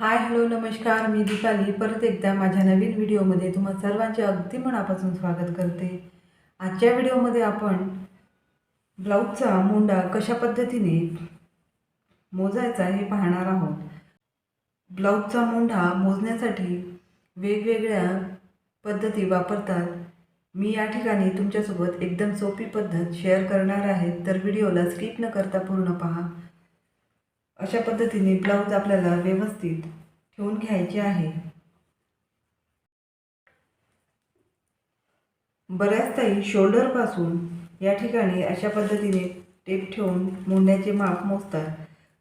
Hi hello नमस्कार मी दीपाली. परत एकदा माझ्या नवीन व्हिडिओमध्ये तुम्हा सर्वांचे अगदी मनापासून स्वागत करते. आजच्या व्हिडिओमध्ये आपण ब्लाऊजचा मुंडा कशा पद्धतीने मोजायचा हे पाहणार आहोत. ब्लाऊजचा मुंडा मोजण्यासाठी वेगवेगळ्या पद्धती वापरतात. मी या ठिकाणी तुमच्यासोबत एकदम सोपी पद्धत शेअर करणार आहे तर व्हिडिओला स्किप न करता पूर्ण पहा. अशा पद्धतीने ब्लाऊज आपल्याला व्यवस्थित ठेवून घ्यायचे आहे. बऱ्याच ताई शोल्डरपासून या ठिकाणी अशा पद्धतीने टेप ठेवून मुंड्याचे माप मोजतात.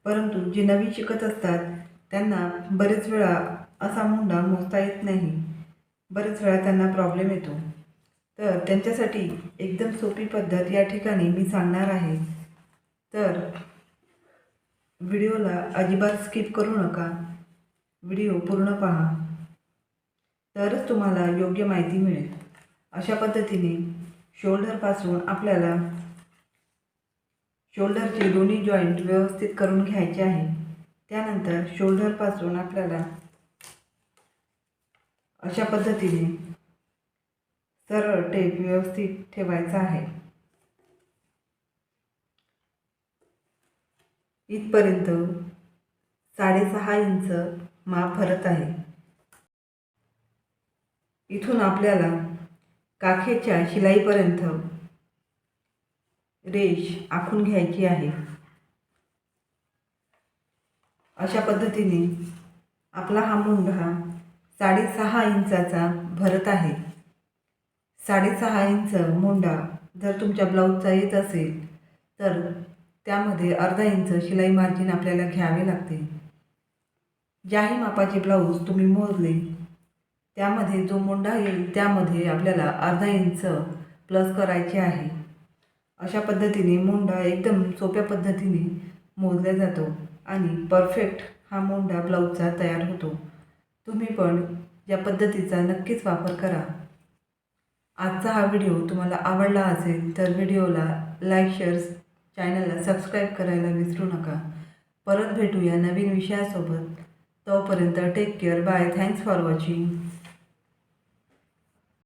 परंतु जे नवीन शिकत असतात त्यांना बरेच वेळा असा मुंडा मोजता येत नाही. बरेच वेळा त्यांना प्रॉब्लेम येतो. तर त्यांच्यासाठी एकदम सोपी पद्धत या ठिकाणी मी सांगणार आहे. तर व्हिडिओला अजिबात स्किप करू नका. व्हिडिओ पूर्ण पहा. तरच तुम्हाला योग्य माहिती मिळेल. अशा पद्धतीने शोल्डरपासून आपल्याला शोल्डरचे दोन्ही जॉईंट व्यवस्थित करून घ्यायचे आहे. त्यानंतर शोल्डरपासून आपल्याला अशा पद्धतीने सरळ टेप व्यवस्थित ठेवायचा आहे. इथपर्यंत साडेसहा इंच माप भरत आहे. इथून आपल्याला काखेच्या शिलाईपर्यंत रेष आखून घ्यायची आहे. अशा पद्धतीने आपला हा मुंढा साडेसहा इंचाचा भरत आहे. साडेसहा इंच मुंडा जर तुमच्या ब्लाऊजचा येत असेल तर त्यामध्ये अर्धा इंच शिलाई मार्जिन आपल्याला घ्यावे लागते. ज्याही मापाचे ब्लाऊज तुम्ही मोजले त्यामध्ये जो मुंडा येईल त्यामध्ये आपल्याला अर्धा इंच प्लस करायचे आहे. अशा पद्धतीने मुंडा एकदम सोप्या पद्धतीने मोजला जातो आणि परफेक्ट हा मुंडा ब्लाऊजचा तयार होतो. तुम्ही पण या पद्धतीचा नक्कीच वापर करा. आजचा हा व्हिडिओ तुम्हाला आवडला असेल तर व्हिडिओला लाईक शेअर्स चॅनलला सबस्क्राईब करायला विसरू नका. परत भेटूया नवीन विषयासोबत. तोपर्यंत take care bye thanks for watching